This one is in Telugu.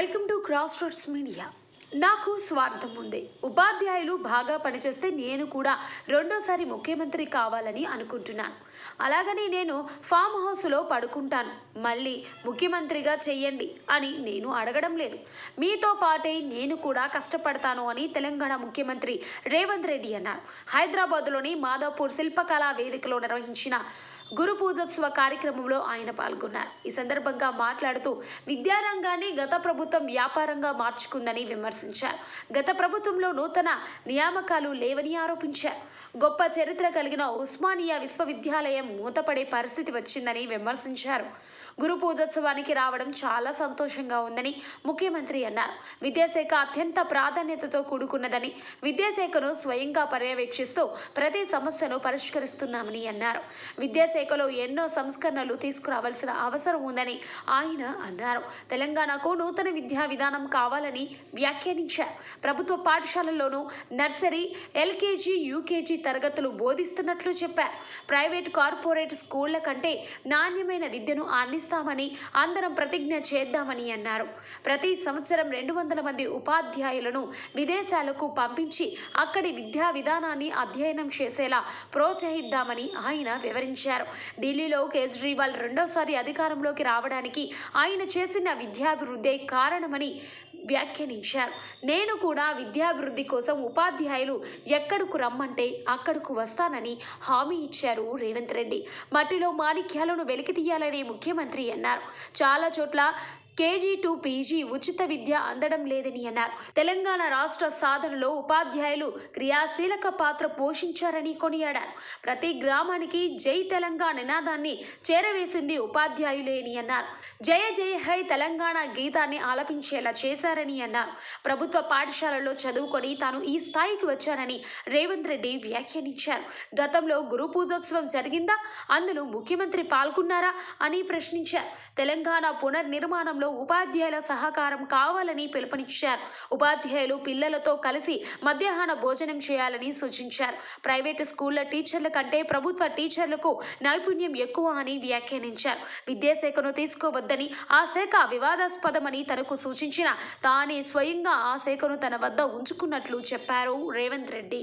Welcome to cross roads media. నాకు స్వార్థం ఉంది. ఉపాధ్యాయులు బాగా పనిచేస్తే నేను కూడా రెండోసారి ముఖ్యమంత్రి కావాలని అనుకుంటున్నాను. అలాగని నేను ఫామ్ హౌస్లో పడుకుంటాను. మళ్ళీ ముఖ్యమంత్రిగా చెయ్యండి అని నేను అడగడం లేదు. మీతో పాటే నేను కూడా కష్టపడతాను అని తెలంగాణ ముఖ్యమంత్రి రేవంత్ రెడ్డి అన్నారు. హైదరాబాద్లోని మాదాపూర్ శిల్పకళా వేదికలో నిర్వహించిన గురు పూజోత్సవ కార్యక్రమంలో ఆయన పాల్గొన్నారు. ఈ సందర్భంగా మాట్లాడుతూ విద్యారంగాన్ని గత ప్రభుత్వం వ్యాపారంగా మార్చుకుందని విమర్శించారు. గత ప్రభుత్వంలో నూతన నియామకాలు లేవని ఆరోపించారు. గొప్ప చరిత్ర కలిగిన ఉస్మానియా విశ్వవిద్యాలయం మూతపడే పరిస్థితి వచ్చిందని విమర్శించారు. గురు పూజోత్సవానికి రావడం చాలా సంతోషంగా ఉందని ముఖ్యమంత్రి అన్నారు. విద్యాశాఖ అత్యంత ప్రాధాన్యతతో కూడుకున్నదని విద్యాశాఖను స్వయంగా పర్యవేక్షిస్తూ ప్రతి సమస్యను పరిష్కరిస్తున్నామని అన్నారు. విద్యాశాఖ శాఖలో ఎన్నో సంస్కరణలు తీసుకురావాల్సిన అవసరం ఉందని ఆయన అన్నారు. తెలంగాణకు నూతన విద్యా విధానం కావాలని వ్యాఖ్యానించారు. ప్రభుత్వ పాఠశాలల్లోనూ నర్సరీ ఎల్కేజీ యూకేజీ తరగతులు బోధిస్తున్నట్లు చెప్పారు. ప్రైవేట్ కార్పొరేట్ స్కూళ్ళ కంటే నాణ్యమైన విద్యను అందిస్తామని అందరం ప్రతిజ్ఞ చేద్దామని అన్నారు. ప్రతి సంవత్సరం రెండు వందల మంది ఉపాధ్యాయులను విదేశాలకు పంపించి అక్కడి విద్యా విధానాన్ని అధ్యయనం చేసేలా ప్రోత్సహిద్దామని ఆయన వివరించారు. ఢిల్లీలో కేజ్రీవాల్ రెండోసారి అధికారంలోకి రావడానికి ఆయన చేసిన విద్యాభివృద్ధే కారణమని వ్యాఖ్యానించారు. నేను కూడా విద్యాభివృద్ధి కోసం ఉపాధ్యాయులు ఎక్కడకు రమ్మంటే అక్కడకు వస్తానని హామీ ఇచ్చారు రేవంత్ రెడ్డి. మట్టిలో మాణిక్యాలను వెలికి తీయాలని ముఖ్యమంత్రి అన్నారు. చాలా చోట్ల కేజీ టు పీజీ ఉచిత విద్య అందడం లేదని అన్నారు. తెలంగాణ రాష్ట్ర సాధనలో ఉపాధ్యాయులు క్రియాశీలక పాత్ర పోషించారని కొనియాడారు. ప్రతి గ్రామానికి జై తెలంగాణ నినాదాన్ని చేరవేసింది ఉపాధ్యాయులేని అన్నారు. జయ జయ హై తెలంగాణ గీతాన్ని ఆలపించేలా చేశారని అన్నారు. ప్రభుత్వ పాఠశాలలో చదువుకొని తాను ఈ స్థాయికి వచ్చారని రేవంత్ రెడ్డి వ్యాఖ్యానించారు. గతంలో గురు పూజోత్సవం జరిగిందా? అందులో ముఖ్యమంత్రి పాల్గొన్నారా? అని ప్రశ్నించారు. తెలంగాణ పునర్నిర్మాణంలో ఉపాధ్యాయుల సహకారం కావాలని పిలుపునిచ్చారు. ఉపాధ్యాయులు పిల్లలతో కలిసి మధ్యాహ్న భోజనం చేయాలని సూచించారు. ప్రైవేటు స్కూళ్ళ టీచర్ల కంటే ప్రభుత్వ టీచర్లకు నైపుణ్యం ఎక్కువ అని వ్యాఖ్యానించారు. విద్యాశాఖను తీసుకోవద్దని ఆ శాఖ వివాదాస్పదమని తనకు సూచించిన తానే స్వయంగా ఆ శాఖను తన వద్ద ఉంచుకున్నట్లు చెప్పారు రేవంత్ రెడ్డి.